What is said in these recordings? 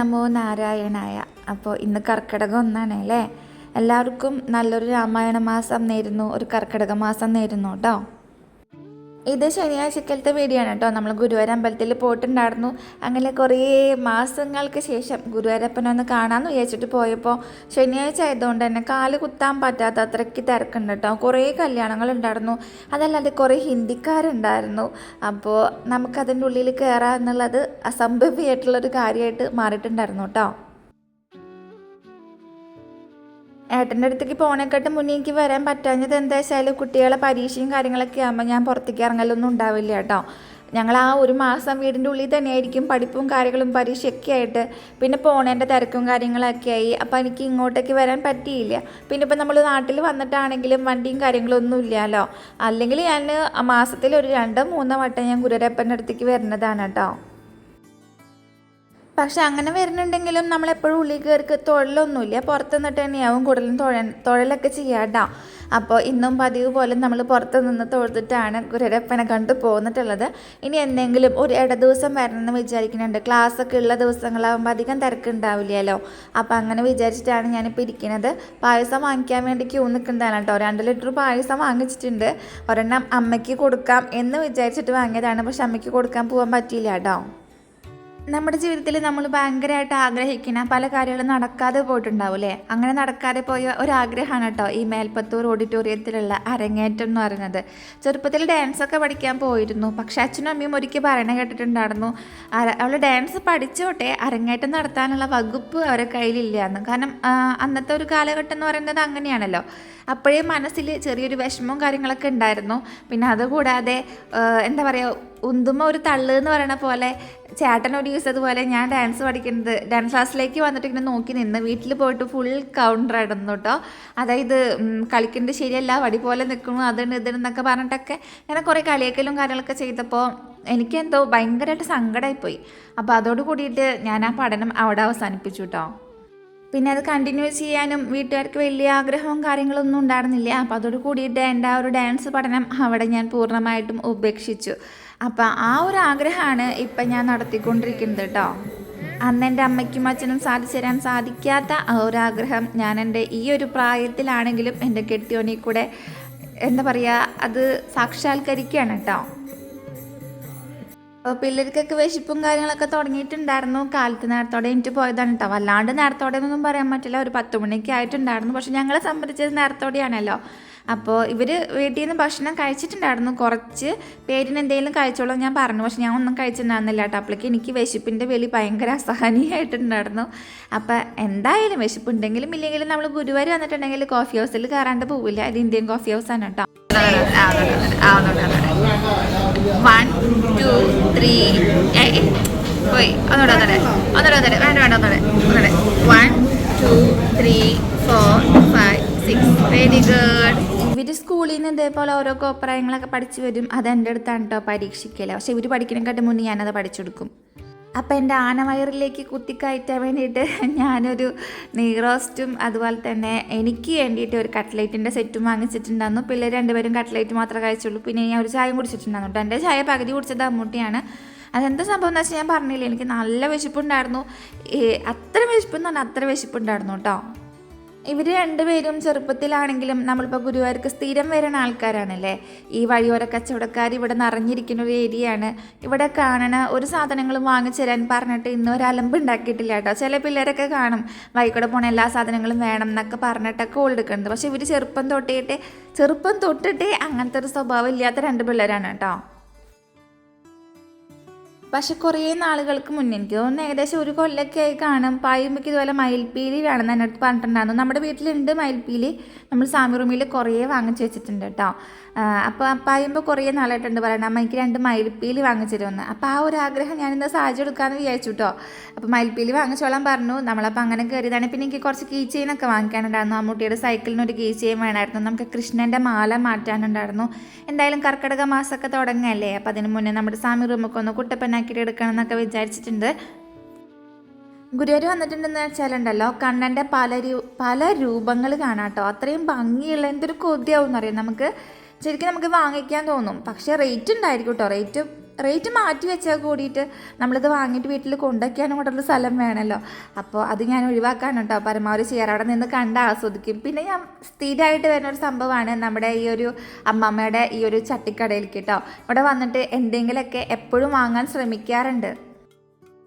നമോ നാരായണായ. അപ്പോൾ ഇന്ന് കർക്കിടകം ഒന്നാണ് അല്ലേ? എല്ലാവർക്കും നല്ലൊരു രാമായണ മാസം നേരുന്നു. ഒരു കർക്കിടക മാസം നേരുന്നു കേട്ടോ. ഇത് ശനിയാഴ്ചക്കലത്തെ വീഡിയോ ആണ് കേട്ടോ. നമ്മൾ ഗുരുവായൂർ അമ്പലത്തിൽ പോയിട്ടുണ്ടായിരുന്നു. അങ്ങനെ കുറേ മാസങ്ങൾക്ക് ശേഷം ഗുരുവായൂരപ്പനൊന്ന് കാണാമെന്ന് വിചാരിച്ചിട്ട് പോയപ്പോൾ ശനിയാഴ്ച ആയതുകൊണ്ട് തന്നെ കാൽ കുത്താൻ പറ്റാത്ത അത്രയ്ക്ക് തിരക്കുണ്ട് കേട്ടോ. കുറേ കല്യാണങ്ങൾ ഉണ്ടായിരുന്നു അതല്ലാതെ കുറേ ഹിന്ദിക്കാരുണ്ടായിരുന്നു. അപ്പോൾ നമുക്കതിന്റെ ഉള്ളിൽ കയറാമെന്നുള്ളത് അസംഭവ്യമായിട്ടുള്ളൊരു കാര്യമായിട്ട് മാറിയിട്ടുണ്ടായിരുന്നു കേട്ടോ. ഏട്ടന്റെ അടുത്തേക്ക് പോണേക്കാട്ടും മുന്നേ എനിക്ക് വരാൻ പറ്റാഞ്ഞത് എന്താ വെച്ചാൽ കുട്ടികളെ പരീക്ഷയും കാര്യങ്ങളൊക്കെ ആകുമ്പോൾ ഞാൻ പുറത്തേക്ക് ഇറങ്ങലൊന്നും ഉണ്ടാവില്ല കേട്ടോ. ഞങ്ങൾ ആ ഒരു മാസം വീടിന്റെ ഉള്ളിൽ തന്നെയായിരിക്കും പഠിപ്പും കാര്യങ്ങളും പരീക്ഷയൊക്കെ ആയിട്ട്. പിന്നെ പോണേന്റെ തിരക്കും കാര്യങ്ങളൊക്കെ ആയി. അപ്പോൾ എനിക്ക് ഇങ്ങോട്ടേക്ക് വരാൻ പറ്റിയില്ല. പിന്നെ ഇപ്പം നമ്മൾ നാട്ടിൽ വന്നിട്ടാണെങ്കിലും വണ്ടിയും കാര്യങ്ങളും ഒന്നും ഇല്ലല്ലോ. അല്ലെങ്കിൽ ഞാൻ മാസത്തിൽ ഒരു രണ്ടോ മൂന്നോ വട്ടം ഞാൻ ഗുരുരപ്പന്റെ അടുത്തേക്ക് വരുന്നതാണ് കേട്ടോ. പക്ഷെ അങ്ങനെ വരുന്നുണ്ടെങ്കിലും നമ്മളെപ്പോഴും ഉള്ളിൽ കയറിക്ക് തൊഴിലൊന്നുമില്ല. പുറത്ത് നിന്നിട്ട് തന്നെയാവും കൂടുതലും തൊഴ തൊഴിലൊക്കെ ചെയ്യാട്ടോ അപ്പോൾ ഇന്നും പതിവ് പോലെ നമ്മൾ പുറത്ത് നിന്ന് തൊഴുതിട്ടാണ് ഗുരുരപ്പനെ കണ്ടു പോന്നിട്ടുള്ളത്. ഇനി എന്തെങ്കിലും ഒരു ഇട ദിവസം വരണമെന്ന് വിചാരിക്കുന്നുണ്ട്. ക്ലാസ്സൊക്കെ ഉള്ള ദിവസങ്ങളാകുമ്പോൾ അധികം തിരക്കുണ്ടാവില്ലല്ലോ. അപ്പോൾ അങ്ങനെ വിചാരിച്ചിട്ടാണ് ഞാനിപ്പോൾ ഇരിക്കുന്നത്. പായസം വാങ്ങിക്കാൻ വേണ്ടി ക്യൂ നിൽക്കുന്നതാണ് കേട്ടോ. രണ്ട് ലിറ്റർ പായസം വാങ്ങിച്ചിട്ടുണ്ട്. ഒരെണ്ണം അമ്മയ്ക്ക് കൊടുക്കാം എന്ന് വിചാരിച്ചിട്ട് വാങ്ങിയതാണ്. പക്ഷെ അമ്മയ്ക്ക് കൊടുക്കാൻ പോകാൻ പറ്റിയില്ല കേട്ടോ. നമ്മുടെ ജീവിതത്തിൽ നമ്മൾ ഭയങ്കരമായിട്ട് ആഗ്രഹിക്കുന്ന പല കാര്യങ്ങളും നടക്കാതെ പോയിട്ടുണ്ടാവും അല്ലേ അങ്ങനെ നടക്കാതെ പോയ ഒരാഗ്രഹമാണ് കേട്ടോ ഈ മേൽപ്പത്തൂർ ഓഡിറ്റോറിയത്തിലുള്ള അരങ്ങേറ്റം എന്ന് പറയുന്നത്. ചെറുപ്പത്തിൽ ഡാൻസ് ഒക്കെ പഠിക്കാൻ പോയിരുന്നു. പക്ഷേ അച്ഛനും അമ്മയും ഒരിക്കൽ പറയണ കേട്ടിട്ടുണ്ടായിരുന്നു. അവൾ ഡാൻസ് പഠിച്ചോട്ടെ അരങ്ങേറ്റം നടത്താനുള്ള വകുപ്പ് അവരെ കയ്യിലില്ല എന്ന് കാരണം അന്നത്തെ ഒരു കാലഘട്ടം എന്ന് പറയുന്നത് അങ്ങനെയാണല്ലോ. അപ്പോഴേ മനസ്സിൽ ചെറിയൊരു വിഷമവും കാര്യങ്ങളൊക്കെ ഉണ്ടായിരുന്നു. പിന്നെ അതുകൂടാതെ എന്താ പറയുക ഉന്തുമ്മ ഒരു തള്ളു എന്ന് പറയണ പോലെ ചേട്ടൻ ഒരു അതുപോലെ ഞാൻ ഡാൻസ് പഠിക്കുന്നത് ഡാൻസ് ക്ലാസ്സിലേക്ക് വന്നിട്ട് ഇങ്ങനെ നോക്കി നിന്ന് വീട്ടിൽ പോയിട്ട് ഫുൾ കൗണ്ടർ ഇടുന്നു കേട്ടോ അതായത് കളിക്കുന്നത് ശരിയല്ല വടി പോലെ നിൽക്കുന്നു അതിന് എന്നൊക്കെ പറഞ്ഞിട്ടൊക്കെ ഇങ്ങനെ കുറേ കളിയാക്കലും കാര്യങ്ങളൊക്കെ ചെയ്തപ്പോൾ എനിക്കെന്തോ ഭയങ്കരമായിട്ട് സങ്കടമായിപ്പോയി. അപ്പോൾ അതോട് കൂടിയിട്ട് ഞാൻ ആ പഠനം അവിടെ അവസാനിപ്പിച്ചു കേട്ടോ പിന്നെ അത് കണ്ടിന്യൂ ചെയ്യാനും വീട്ടുകാർക്ക് വലിയ ആഗ്രഹവും കാര്യങ്ങളൊന്നും ഉണ്ടായിരുന്നില്ല. അപ്പോൾ അതോട് കൂടിയിട്ട് എന്റെ ആ ഒരു ഡാൻസ് പഠനം അവിടെ ഞാൻ പൂർണമായിട്ടും ഉപേക്ഷിച്ചു. അപ്പോൾ ആ ഒരു ആഗ്രഹമാണ് ഇപ്പം ഞാൻ നടത്തിക്കൊണ്ടിരിക്കുന്നത് കേട്ടോ അന്ന് എന്റെ അമ്മയ്ക്കും അച്ഛനും സാധിച്ചു തരാൻ സാധിക്കാത്ത ആ ഒരു ആഗ്രഹം ഞാൻ എന്റെ ഈ ഒരു പ്രായത്തിലാണെങ്കിലും എന്റെ കെട്ടിയോനെ കൂടെ എന്താ പറയുക അത് സാക്ഷാത്കരിക്കുകയാണ് കേട്ടോ അപ്പോൾ പിള്ളേർക്കൊക്കെ വിശപ്പും കാര്യങ്ങളൊക്കെ തുടങ്ങിയിട്ടുണ്ടായിരുന്നു. കാലത്ത് നേരത്തോടെ എനിക്ക് പോയതാണ് കേട്ടോ വല്ലാണ്ട് നേരത്തോടെ എന്നൊന്നും പറയാൻ പറ്റില്ല. ഒരു പത്ത് മണിയൊക്കെ ആയിട്ടുണ്ടായിരുന്നു. പക്ഷെ ഞങ്ങളെ സംബന്ധിച്ചത് നേരത്തോടെയാണല്ലോ. അപ്പോൾ ഇവർ വീട്ടിൽ നിന്ന് ഭക്ഷണം കഴിച്ചിട്ടുണ്ടായിരുന്നു. കുറച്ച് പേരിന് എന്തെങ്കിലും കഴിച്ചോളൂ ഞാൻ പറഞ്ഞു. പക്ഷെ ഞാൻ ഒന്നും കഴിച്ചിട്ടുണ്ടായിരുന്നില്ല കേട്ടോ. അപ്പോഴേക്ക് എനിക്ക് വിശപ്പിന്റെ വലി ഭയങ്കര അസഹനീയമായിട്ടുണ്ടായിരുന്നു അപ്പോൾ എന്തായാലും വിശപ്പുണ്ടെങ്കിലും ഇല്ലെങ്കിലും നമ്മൾ ഗുരുവായൂർ വന്നിട്ടുണ്ടെങ്കിൽ കോഫി ഹൗസിൽ കയറാണ്ട് പോവില്ല. ഇത് ഇന്ത്യൻ കോഫി ഹൗസാണ് കേട്ടോ. വൺ ടു ത്രീ പോയി. ഒന്നുകൂടെ ഒന്നുകൂടെ. ഒന്നുകൂടെ ഒന്നുകൂടെ. വേണ്ട വേണ്ട ഒന്നുകൂടെ. ഒന്നുകൂടെ. One two three four five six very good ഇവർ സ്കൂളിൽ നിന്ന് ഇതേപോലെ ഓരോ കോപ്രായങ്ങളൊക്കെ പഠിച്ചു വരും. അത് എന്റെ അടുത്താണ് കേട്ടോ പരീക്ഷിക്കല. പക്ഷെ ഇവർ പഠിക്കുന്നതിനെക്കാട്ടും മുന്നേ ഞാനത് പഠിച്ചെടുക്കും. അപ്പം എന്റെ ആനവയറിലേക്ക് കുത്തിക്കയറ്റാൻ വേണ്ടിയിട്ട് ഞാനൊരു നീറോസ്റ്റും അതുപോലെ തന്നെ എനിക്ക് വേണ്ടിയിട്ട് ഒരു കട്ട്ലേറ്റിന്റെ സെറ്റും വാങ്ങിച്ചിട്ടുണ്ടായിരുന്നു. പിള്ളേർ രണ്ടുപേരും കട്ട്ലേറ്റ് മാത്രമേ കഴിച്ചുള്ളൂ. പിന്നെ ഞാൻ ഒരു ചായയും കുടിച്ചിട്ടുണ്ടായിരുന്നു. കേട്ടോ എന്റെ ചായ പകുതി കുടിച്ചത് അമ്മൂട്ടിയാണ്. അതെന്താ സംഭവം എന്ന് വെച്ചാൽ ഞാൻ പറഞ്ഞില്ല എനിക്ക് നല്ല വിശപ്പുണ്ടായിരുന്നു. അത്ര വിശപ്പ് വിശപ്പെന്ന് പറഞ്ഞാൽ അത്ര വിശപ്പുണ്ടായിരുന്നു കേട്ടോ ഇവർ രണ്ടുപേരും ചെറുപ്പത്തിലാണെങ്കിലും നമ്മളിപ്പോൾ ഗുരുവായൂർക്ക് സ്ഥിരം വരുന്ന ആൾക്കാരാണല്ലേ? ഈ വഴിയോര കച്ചവടക്കാർ ഇവിടെ നിറഞ്ഞിരിക്കുന്ന ഒരു ഏരിയയാണ്. ഇവിടെ കാണണ ഒരു സാധനങ്ങളും വാങ്ങിച്ചു തരാൻ പറഞ്ഞിട്ട് ഇന്ന് ഒരു അലമ്പ് ഉണ്ടാക്കിയിട്ടില്ല കേട്ടോ. ചില പിള്ളേരൊക്കെ കാണും വഴിക്കൂടെ പോണ എല്ലാ സാധനങ്ങളും വേണം എന്നൊക്കെ പറഞ്ഞിട്ടൊക്കെ ഓൾഡെടുക്കുന്നുണ്ട് പക്ഷേ ഇവർ ചെറുപ്പം തൊട്ടിട്ട് ചെറുപ്പം തൊട്ടിട്ടേ അങ്ങനത്തെ ഒരു സ്വഭാവം ഇല്ലാത്ത രണ്ട് പിള്ളേരാണ് കേട്ടോ. പക്ഷെ കുറേ നാളുകൾക്ക് മുന്നേ എനിക്ക് തോന്നുന്നു ഏകദേശം ഒരു കൊല്ലൊക്കെ ആയി കാണും. പായുമ്പോൾ ഇതുപോലെ മയിൽപ്പീലി വേണമെന്ന് എന്റെ അടുത്ത് പറഞ്ഞിട്ടുണ്ടായിരുന്നു. നമ്മുടെ വീട്ടിലുണ്ട് മയിൽപ്പീലി. നമ്മൾ സാമി റൂമിൽ കുറേ വാങ്ങിച്ച് വെച്ചിട്ടുണ്ട് കേട്ടോ. അപ്പോൾ പായുമ്പോൾ കുറേ നാളായിട്ടുണ്ട് പറയണം. അമ്മ എനിക്ക് രണ്ട് മയിൽപ്പീലി വാങ്ങിച്ചു തരുമെന്ന്. അപ്പോൾ ആ ഒരു ആഗ്രഹം ഞാനിന്ന് സാഹചര്യം എടുക്കാമെന്ന് വിചാരിച്ചു കേട്ടോ. അപ്പോൾ മയിൽപ്പീലി വാങ്ങിച്ചോളാൻ പറഞ്ഞു. നമ്മളപ്പോൾ അങ്ങനെ കയറിയതാണ് പിന്നെ എനിക്ക് കുറച്ച് കീ ചെയിനൊക്കെ വാങ്ങിക്കാനുണ്ടായിരുന്നു. അമ്മൂട്ടിയുടെ സൈക്കിളിന് ഒരു കീ ചെയിൻ വേണമായിരുന്നു. നമുക്ക് കൃഷ്ണന്റെ മാല മാറ്റാനുണ്ടായിരുന്നു. എന്തായാലും കർക്കിടക മാസമൊക്കെ തുടങ്ങല്ലേ അപ്പോൾ അതിന് മുന്നേ നമ്മുടെ സാമി റൂമൊക്കെ ഒന്ന് കുട്ടപ്പനാക്കിയിട്ട് എടുക്കണം എന്നൊക്കെ വിചാരിച്ചിട്ടുണ്ട്. ഗുരുവായൂർ വന്നിട്ടുണ്ടെന്ന് വെച്ചാലുണ്ടല്ലോ കണ്ണന്റെ പല രൂ പല രൂപങ്ങൾ കാണാട്ടോ അത്രയും ഭംഗിയുള്ള എന്തൊരു കൊതിയാവും എന്നറിയാം? നമുക്ക് ശരിക്കും നമുക്ക് വാങ്ങിക്കാൻ തോന്നും. പക്ഷേ റേറ്റ് ഉണ്ടായിരിക്കും കേട്ടോ. റേറ്റ് റേറ്റ് മാറ്റി വെച്ചാൽ കൂടിയിട്ട് നമ്മളിത് വാങ്ങിയിട്ട് വീട്ടിൽ കൊണ്ടുവയ്ക്കാനും കൂടെ സ്ഥലം വേണമല്ലോ അപ്പോൾ അത് ഞാൻ ഒഴിവാക്കാൻ കേട്ടോ. പരമാവധി ചെയ്യാറ് അവിടെ നിന്ന് കണ്ട് ആസ്വദിക്കും. പിന്നെ ഞാൻ സ്ഥിരമായിട്ട് വരുന്ന ഒരു സംഭവമാണ് നമ്മുടെ ഈ ഒരു അമ്മമ്മയുടെ ഈ ഒരു ചട്ടിക്കടയിലേക്ക് കേട്ടോ. ഇവിടെ വന്നിട്ട് എന്തെങ്കിലുമൊക്കെ എപ്പോഴും വാങ്ങാൻ ശ്രമിക്കാറുണ്ട്.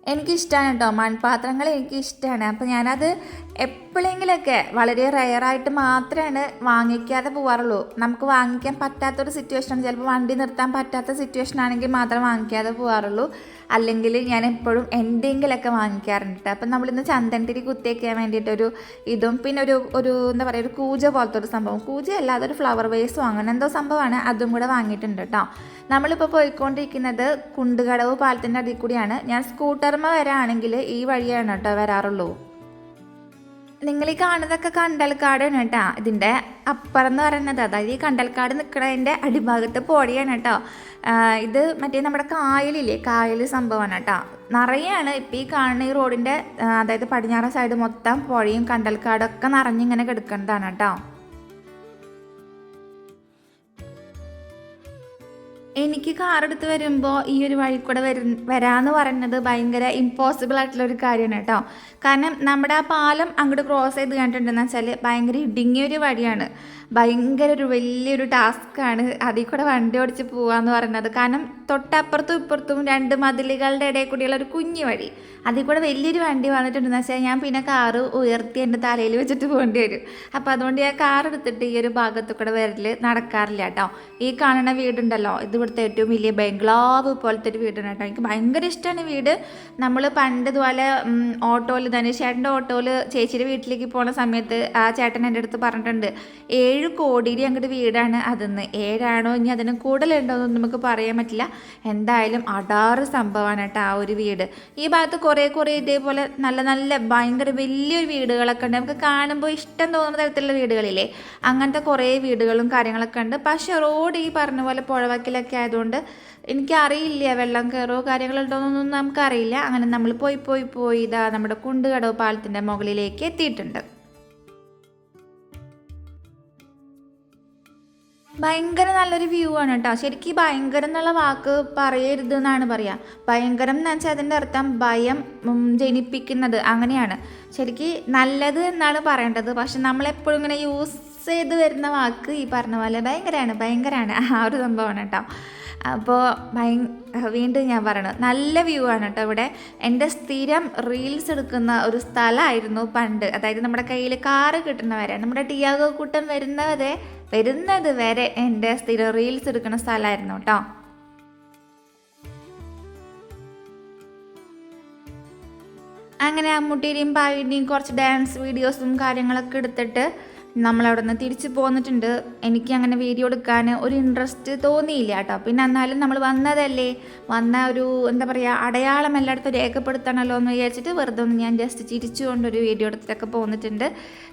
എനിക്കിഷ്ടമാണ് കേട്ടോ. മൺപാത്രങ്ങൾ എനിക്കിഷ്ടമാണ് അപ്പോൾ ഞാനത് എപ്പോഴെങ്കിലൊക്കെ വളരെ റെയറായിട്ട് മാത്രമാണ് വാങ്ങിക്കാതെ പോവാറുള്ളൂ. നമുക്ക് വാങ്ങിക്കാൻ പറ്റാത്തൊരു സിറ്റുവേഷനാണ് ചിലപ്പോൾ വണ്ടി നിർത്താൻ പറ്റാത്ത സിറ്റുവേഷൻ ആണെങ്കിൽ മാത്രം വാങ്ങിക്കാതെ പോവാറുള്ളൂ. അല്ലെങ്കിൽ ഞാൻ എപ്പോഴും എന്തെങ്കിലുമൊക്കെ വാങ്ങിക്കാറുണ്ട്. അപ്പം നമ്മളിന്ന് ചന്ദനത്തിരി കുത്തിയേക്കാൻ വേണ്ടിയിട്ടൊരു ഇതും പിന്നെ ഒരു ഒരു എന്താ പറയുക ഒരു കൂജ പോലത്തെ ഒരു സംഭവം. കൂജ അല്ലാതെ ഒരു ഫ്ലവർ വേസും അങ്ങനെ എന്തോ സംഭവമാണ്. അതും കൂടെ വാങ്ങിയിട്ടുണ്ട് കേട്ടോ നമ്മളിപ്പോൾ പോയിക്കൊണ്ടിരിക്കുന്നത് കുണ്ടുകടവ് പാലത്തിന്റെ അടിയിൽ കൂടിയാണ്. ഞാൻ സ്കൂട്ടർമ വരാണെങ്കിൽ ഈ വഴിയാണ് കേട്ടോ വരാറുള്ളൂ. നിങ്ങൾ ഈ കാണുന്നതൊക്കെ കണ്ടൽക്കാടാണ് കേട്ടോ. ഇതിന്റെ അപ്പുറം എന്ന് പറയുന്നത് അതായത് ഈ കണ്ടൽക്കാട് നിൽക്കുന്നതിന്റെ അടിഭാഗത്ത് പോടിയാണ് കേട്ടോ. ഇത് മറ്റേ നമ്മുടെ കായലില്ലേ? കായൽ സംഭവമാണ് കേട്ടോ. നിറയാണ് ഇപ്പം ഈ കാണുന്ന ഈ റോഡിന്റെ അതായത് പടിഞ്ഞാറൻ സൈഡ് മൊത്തം പുഴയും കണ്ടൽക്കാടൊക്കെ നിറഞ്ഞിങ്ങനെ കിടക്കേണ്ടതാണ് കേട്ടോ. എനിക്ക് കാറെടുത്ത് വരുമ്പോൾ ഈ ഒരു വഴി കൂടെ വരു വരാന്ന് പറയുന്നത് ഭയങ്കര ഇമ്പോസിബിൾ ആയിട്ടുള്ള ഒരു കാര്യമാണ് കേട്ടോ. കാരണം നമ്മുടെ ആ പാലം അങ്ങോട്ട് ക്രോസ് ചെയ്ത് കണ്ടിട്ടുണ്ടെന്ന് വെച്ചാൽ ഭയങ്കര ഇടുങ്ങിയ ഒരു വഴിയാണ്. ഭയങ്കര ഒരു വലിയൊരു ടാസ്ക്കാണ് അതിൽ കൂടെ വണ്ടി ഓടിച്ച് പോകാന്ന് പറയുന്നത്. കാരണം തൊട്ടപ്പുറത്തും ഇപ്പുറത്തും രണ്ട് മതിലുകളുടെ ഇടയിൽ കൂടിയുള്ള ഒരു കുഞ്ഞു വഴി. അതിൽ കൂടെ വലിയൊരു വണ്ടി വന്നിട്ടുണ്ടെന്ന് വെച്ചാൽ ഞാൻ പിന്നെ കാറ് ഉയർത്തി എന്റെ തലയിൽ വെച്ചിട്ട് പോകേണ്ടി വരും. അപ്പോൾ അതുകൊണ്ട് ഞാൻ കാർ എടുത്തിട്ട് ഈ ഒരു ഭാഗത്ത് കൂടെ വരൽ നടക്കാറില്ല കേട്ടോ. ഈ കാണുന്ന വീടുണ്ടല്ലോ ഇത് ഇവിടുത്തെ ഏറ്റവും വലിയ ബംഗ്ലാവ് പോലത്തെ ഒരു വീടാണ് കേട്ടോ. എനിക്ക് ഭയങ്കര ഇഷ്ടമാണ് വീട്. നമ്മൾ പണ്ട് ഇതുപോലെ ഓട്ടോയിൽ തന്നെ ചേട്ടന്റെ ഓട്ടോയിൽ ചേച്ചിയുടെ വീട്ടിലേക്ക് പോണ സമയത്ത് ആ ചേട്ടൻ എന്റെ അടുത്ത് പറഞ്ഞിട്ടുണ്ട് ഏഴ് കോടിയുടെ അങ്ങോട്ട് വീടാണ് അതെന്ന്. ഏഴാണോ ഇനി അതിന് കൂടുതലുണ്ടോ എന്നൊന്നും നമുക്ക് പറയാൻ പറ്റില്ല. എന്തായാലും അടാറ് സംഭവമാണ് കേട്ടോ ആ ഒരു വീട്. ഈ ഭാഗത്ത് കുറേ കുറേ ഇതേപോലെ നല്ല നല്ല ഭയങ്കര വലിയൊരു വീടുകളൊക്കെ ഉണ്ട്. നമുക്ക് കാണുമ്പോൾ ഇഷ്ടം തോന്നുന്ന തരത്തിലുള്ള വീടുകളില്ലേ? അങ്ങനത്തെ കുറേ വീടുകളും കാര്യങ്ങളൊക്കെ ഉണ്ട്. പക്ഷേ റോഡ് ഈ പറഞ്ഞ പോലെ പുഴവക്കിലൊക്കെ ആയതുകൊണ്ട് എനിക്കറിയില്ല വെള്ളം കയറോ കാര്യങ്ങളുണ്ടോയെന്നൊന്നും നമുക്കറിയില്ല. അങ്ങനെ നമ്മൾ പോയി പോയി പോയി ഇതാ നമ്മുടെ കുണ്ടുകടവ് പാലത്തിന്റെ മുകളിലേക്ക് എത്തിയിട്ടുണ്ട്. ഭയങ്കര നല്ലൊരു വ്യൂ ആണ് കേട്ടോ. ശരിക്കും ഭയങ്കരം എന്നുള്ള വാക്ക് പറയരുത് എന്നാണ് പറയുക ഭയങ്കരം എന്ന് വെച്ചാൽ അതിന്റെ അർത്ഥം ഭയം ജനിപ്പിക്കുന്നത് അങ്ങനെയാണ്. ശരിക്കും നല്ലത് എന്നാണ് പറയേണ്ടത്. പക്ഷെ നമ്മളെപ്പോഴും ഇങ്ങനെ യൂസ് ചെയ്ത് വരുന്ന വാക്ക് ഈ പറഞ്ഞ പോലെ ഭയങ്കരമാണ് ഭയങ്കരമാണ്. ആ ഒരു സംഭവമാണ് കേട്ടോ. അപ്പോൾ ഭയ വീണ്ടും ഞാൻ പറയണത് നല്ല വ്യൂ ആണ് കേട്ടോ ഇവിടെ. എന്റെ സ്ഥിരം റീൽസ് എടുക്കുന്ന ഒരു സ്ഥലമായിരുന്നു പണ്ട്. അതായത് നമ്മുടെ കയ്യിൽ കാറ് കിട്ടുന്നവരെ നമ്മുടെ ടിയാഗോ കൂട്ടം വരുന്നവരെ വരുന്നത് വരെ എന്റെ സ്ഥിരം റീൽസ് എടുക്കുന്ന സ്ഥലമായിരുന്നു കേട്ടോ അങ്ങനെ അമ്മൂട്ടിയുടെയും പാവിന്റെയും കുറച്ച് ഡാൻസ് വീഡിയോസും കാര്യങ്ങളൊക്കെ എടുത്തിട്ട് നമ്മളവിടെ നിന്ന് തിരിച്ചു പോന്നിട്ടുണ്ട്. എനിക്ക് അങ്ങനെ വീഡിയോ എടുക്കാൻ ഒരു ഇൻട്രസ്റ്റ് തോന്നിയില്ല കേട്ടോ. പിന്നെ എന്നാലും നമ്മൾ വന്നതല്ലേ. വന്ന ഒരു എന്താ പറയുക അടയാളം എല്ലായിടത്തും രേഖപ്പെടുത്തണമല്ലോ എന്ന് വിചാരിച്ചിട്ട് വെറുതെ ഒന്ന് ഞാൻ ജസ്റ്റ് ചിരിച്ചുകൊണ്ട് ഒരു വീഡിയോ എടുത്തിട്ടൊക്കെ പോന്നിട്ടുണ്ട്.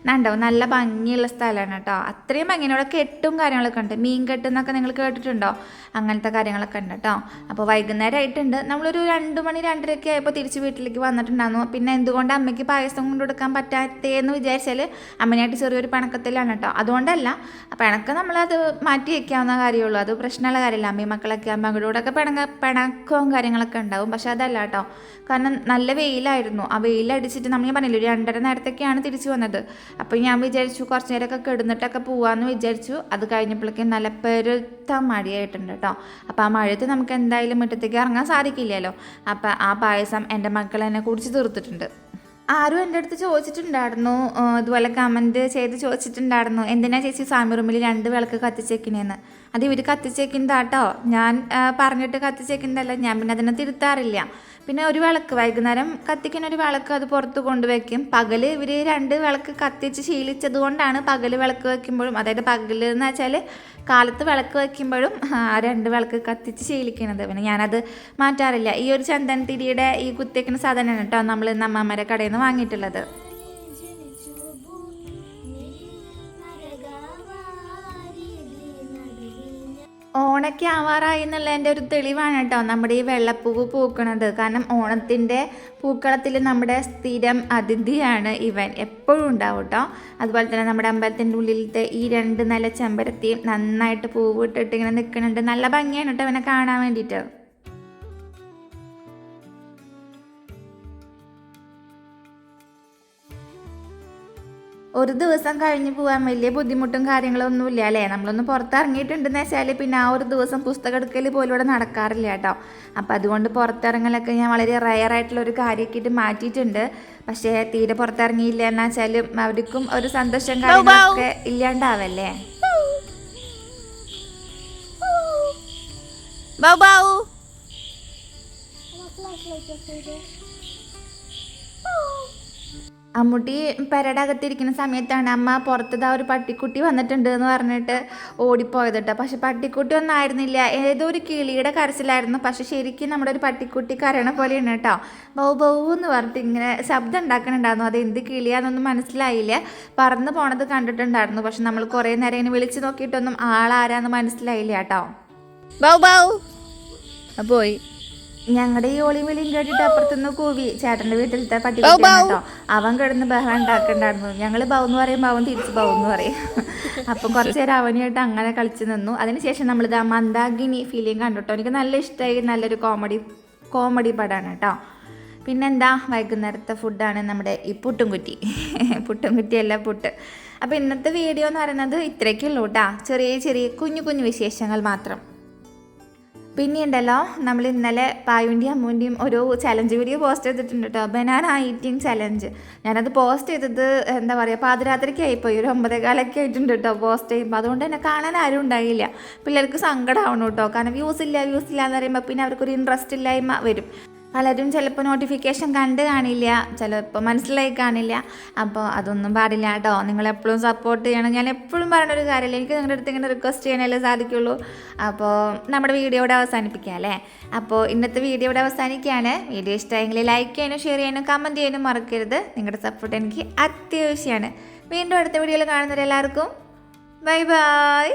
നണ്ടോ നല്ല ഭംഗിയുള്ള സ്ഥലമാണ് കേട്ടോ. അത്രയും ഇവിടെ കെട്ടും കാര്യങ്ങളൊക്കെ ഉണ്ട്. മീൻ കെട്ട് എന്നൊക്കെ നിങ്ങൾ കേട്ടിട്ടുണ്ടോ? അങ്ങനത്തെ കാര്യങ്ങളൊക്കെ ഉണ്ട് കേട്ടോ. അപ്പോൾ വൈകുന്നേരം ആയിട്ടുണ്ട്. നമ്മളൊരു രണ്ട് മണി രണ്ടരയൊക്കെ ആയപ്പോൾ തിരിച്ച് വീട്ടിലേക്ക് വന്നിട്ടുണ്ടായിരുന്നു. പിന്നെ എന്തുകൊണ്ട് അമ്മയ്ക്ക് പായസം കൊണ്ടുകൊടുക്കാൻ പറ്റാത്തേന്ന് വിചാരിച്ചാൽ അമ്മനായിട്ട് ചെറിയൊരു പിണക്കത്തിലാണ് കേട്ടോ അതുകൊണ്ടല്ല പിണക്കം നമ്മളത് മാറ്റി വയ്ക്കാവുന്ന കാര്യമുള്ളൂ അത് പ്രശ്നമുള്ള കാര്യമില്ല അമ്മയും മക്കളൊക്കെ ആകുമ്പോൾ അങ്ങോട്ടൊക്കെ പിണങ്ങ പിണക്കവും കാര്യങ്ങളൊക്കെ ഉണ്ടാവും പക്ഷെ അതല്ല കേട്ടോ കാരണം നല്ല വെയിലായിരുന്നു. ആ വെയിലടിച്ചിട്ട് നമ്മൾ ഞാൻ പറഞ്ഞില്ല ഒരു രണ്ടര നേരത്തൊക്കെയാണ് തിരിച്ചു വന്നത്. അപ്പോൾ ഞാൻ വിചാരിച്ചു കുറച്ച് നേരമൊക്കെ കിടന്നിട്ടൊക്കെ പോവാമെന്ന് വിചാരിച്ചു. അത് കഴിഞ്ഞപ്പോഴേക്കും നല്ല പെരുത്ത മഴയായിട്ടുണ്ട് കേട്ടോ അപ്പോൾ ആ മഴയത്ത് നമുക്ക് എന്തായാലും മുറ്റത്തേക്ക് ഇറങ്ങാൻ സാധിക്കില്ലല്ലോ. അപ്പോൾ ആ പായസം എന്റെ മക്കൾ എന്നെ കുടിച്ച് തീർത്തിട്ടുണ്ട്. ആരും എന്റെ അടുത്ത് ചോദിച്ചിട്ടുണ്ടായിരുന്നു. ഇതുപോലെ കമന്റ് ചെയ്ത് ചോദിച്ചിട്ടുണ്ടായിരുന്നു. എന്തിനാ ചേച്ചി സ്വാമി റൂമിൽ രണ്ട് വിളക്ക് കത്തിച്ചേക്കണേന്ന്? അത് ഇവർ കത്തിച്ചേക്കുന്നതാട്ടോ. ഞാൻ പറഞ്ഞിട്ട് കത്തിച്ചേക്കുന്നതല്ല. ഞാൻ പിന്നെ അതിനെ തിരുത്താറില്ല. പിന്നെ ഒരു വിളക്ക് വൈകുന്നേരം കത്തിക്കുന്ന ഒരു വിളക്ക് അത് പുറത്ത് കൊണ്ടുവയ്ക്കും പകൽ ഇവർ രണ്ട് വിളക്ക് കത്തിച്ച് ശീലിച്ചത് കൊണ്ടാണ് പകൽ വിളക്ക് വയ്ക്കുമ്പോഴും അതായത് പകൽ എന്ന് വെച്ചാൽ കാലത്ത് വിളക്ക് വയ്ക്കുമ്പോഴും ആ രണ്ട് വിളക്ക് കത്തിച്ച് ശീലിക്കുന്നത് പിന്നെ ഞാനത് മാറ്റാറില്ല. ഈ ഒരു ചന്ദൻ തിരിയുടെ ഈ കുത്തിക്കുന്ന സാധനമാണ് കേട്ടോ നമ്മൾ അമ്മമ്മയുടെ കടയിൽ നിന്ന് വാങ്ങിയിട്ടുള്ളത്. ഓണൊക്കെ ആവാറായി എന്നുള്ള എന്റെ ഒരു തെളിവാണ് കേട്ടോ നമ്മുടെ ഈ വെള്ളപ്പൂവ് പൂക്കുന്നത് കാരണം ഓണത്തിന്റെ പൂക്കളത്തിൽ നമ്മുടെ സ്ഥിരം അതിഥിയാണ് ഇവൻ എപ്പോഴും ഉണ്ടാവും കേട്ടോ. അതുപോലെ തന്നെ നമ്മുടെ അമ്പലത്തിന്റെ ഉള്ളിലത്തെ ഈ രണ്ട് നല്ല ചെമ്പരത്തിയും നന്നായിട്ട് പൂവിട്ടിട്ട് ഇങ്ങനെ നിൽക്കുന്നുണ്ട് നല്ല ഭംഗിയാണ് കേട്ടോ ഇവനെ കാണാൻ വേണ്ടിയിട്ട്. ഒരു ദിവസം കഴിഞ്ഞ് പോകാൻ വലിയ ബുദ്ധിമുട്ടും കാര്യങ്ങളൊന്നും ഇല്ല അല്ലേ? നമ്മളൊന്ന് പുറത്തിറങ്ങിയിട്ടുണ്ടെന്ന് വെച്ചാൽ പിന്നെ ആ ഒരു ദിവസം പുസ്തകം എടുക്കൽ പോലും ഇവിടെ നടക്കാറില്ല കേട്ടോ. അപ്പം അതുകൊണ്ട് പുറത്തിറങ്ങലൊക്കെ ഞാൻ വളരെ റയർ ആയിട്ടുള്ള ഒരു കാര്യമാക്കിയിട്ട് മാറ്റിയിട്ടുണ്ട്. പക്ഷേ തീരെ പുറത്തിറങ്ങിയില്ല എന്ന് വെച്ചാലും അവർക്കും ഒരു സന്തോഷം കാര്യങ്ങളൊക്കെ ഇല്ലാണ്ടാവല്ലേ? ബൗ ബൗ അമ്മൂട്ടി പെരയുടെ അകത്തിരിക്കുന്ന സമയത്താണ് അമ്മ പുറത്തത് ആ ഒരു പട്ടിക്കുട്ടി വന്നിട്ടുണ്ട് എന്ന് പറഞ്ഞിട്ട് ഓടിപ്പോയത് കേട്ടോ. പക്ഷെ പട്ടിക്കുട്ടി ഒന്നും ആയിരുന്നില്ല. ഏതോ ഒരു കിളിയുടെ കരച്ചിലായിരുന്നു. പക്ഷെ ശരിക്കും നമ്മുടെ ഒരു പട്ടിക്കുട്ടി കരയണ പോലെയാണ് കേട്ടോ. ബൗ ബൗ എന്ന് പറഞ്ഞിട്ട് ഇങ്ങനെ ശബ്ദം ഉണ്ടാക്കണുണ്ടായിരുന്നു. അത് എന്ത് കിളിയാന്നൊന്നും മനസ്സിലായില്ല. പറന്ന് പോണത് കണ്ടിട്ടുണ്ടായിരുന്നു. പക്ഷെ നമ്മൾ കുറേ നേരം ഇങ്ങനെ വിളിച്ച് നോക്കിയിട്ടൊന്നും ആളാരാന്ന് മനസ്സിലായില്ല കേട്ടോ. ബൗ ബൗ പോയി. ഞങ്ങളുടെ ഈ ഒളിയും വിളിയും കേട്ടിട്ട് അപ്പുറത്തുനിന്ന് കൂവി ചേട്ടന്റെ വീട്ടിലത്തെ പട്ടി കേട്ടോ. അവൻ കിടന്ന് ബഹളം ഉണ്ടാക്കണ്ടായിരുന്നു. ഞങ്ങൾ ബൗ എന്ന് പറയുമ്പോൾ അവൻ തിരിച്ച് ബൗ എന്ന് പറയും. അപ്പൊ കുറച്ചു നേരം അവനുമായിട്ട് അങ്ങനെ കളിച്ചു നിന്നു. അതിനുശേഷം നമ്മൾ ആ മന്ദാഗിനി ഫീലിംഗ് കണ്ടുട്ടോ? എനിക്ക് നല്ല ഇഷ്ടമായി നല്ലൊരു കോമഡി കോമഡി പടമാണ് കേട്ടോ. പിന്നെന്താ? വൈകുന്നേരത്തെ ഫുഡാണ് നമ്മുടെ ഈ പുട്ടുംകുറ്റി. പുട്ടുംകുറ്റിയല്ല പുട്ട്. അപ്പോൾ ഇന്നത്തെ വീഡിയോ എന്ന് പറയുന്നത് ഇത്രയ്ക്കുള്ളൂ കേട്ടോ. ചെറിയ ചെറിയ കുഞ്ഞു കുഞ്ഞു വിശേഷങ്ങൾ മാത്രം. പിന്നെ ഉണ്ടല്ലോ നമ്മൾ ഇന്നലെ പായുണ്ടിയും അമ്മൂന്റെയും ഒരു ചലഞ്ച് വീഡിയോ പോസ്റ്റ് ചെയ്തിട്ടുണ്ട് കേട്ടോ ബനാന ഈറ്റിംഗ് ചലഞ്ച് ഞാനത് പോസ്റ്റ് ചെയ്തത് എന്താ പറയുക പാതിരാത്രിക്ക് ആയിപ്പോയി ഒരു ഒമ്പതേകാലൊക്കെ ആയിട്ടുണ്ട് കേട്ടോ പോസ്റ്റ് ചെയ്യുമ്പോൾ അതുകൊണ്ട് തന്നെ കാണാൻ ആരും ഉണ്ടായില്ല. പിള്ളേർക്ക് സങ്കടമാവണം കേട്ടോ കാരണം വ്യൂസ് ഇല്ല വ്യൂസ് ഇല്ല എന്ന് പറയുമ്പോൾ പിന്നെ അവർക്കൊരു ഇൻട്രസ്റ്റ് ഇല്ലായ്മ വരും. പലരും ചിലപ്പോൾ നോട്ടിഫിക്കേഷൻ കണ്ട് കാണില്ല. ചിലപ്പോൾ മനസ്സിലായി കാണില്ല. അപ്പോൾ അതൊന്നും പാടില്ല കേട്ടോ. നിങ്ങളെപ്പോഴും സപ്പോർട്ട് ചെയ്യണം. ഞാൻ എപ്പോഴും പറയുന്ന ഒരു കാര്യമില്ല. എനിക്ക് നിങ്ങളുടെ അടുത്ത് ഇങ്ങനെ റിക്വസ്റ്റ് ചെയ്യാനല്ലേ സാധിക്കുള്ളൂ. അപ്പോൾ നമ്മുടെ വീഡിയോ ഇവിടെ അവസാനിപ്പിക്കാം അല്ലേ? അപ്പോൾ ഇന്നത്തെ വീഡിയോ ഇവിടെ അവസാനിക്കുകയാണ്. വീഡിയോ ഇഷ്ടമായെങ്കിൽ ലൈക്ക് ചെയ്യാനും ഷെയർ ചെയ്യാനും കമന്റ് ചെയ്യാനും മറക്കരുത്. നിങ്ങളുടെ സപ്പോർട്ട് എനിക്ക് അത്യാവശ്യമാണ്. വീണ്ടും അടുത്ത വീഡിയോയിൽ കാണുന്നവരെല്ലാവർക്കും ബൈ ബൈ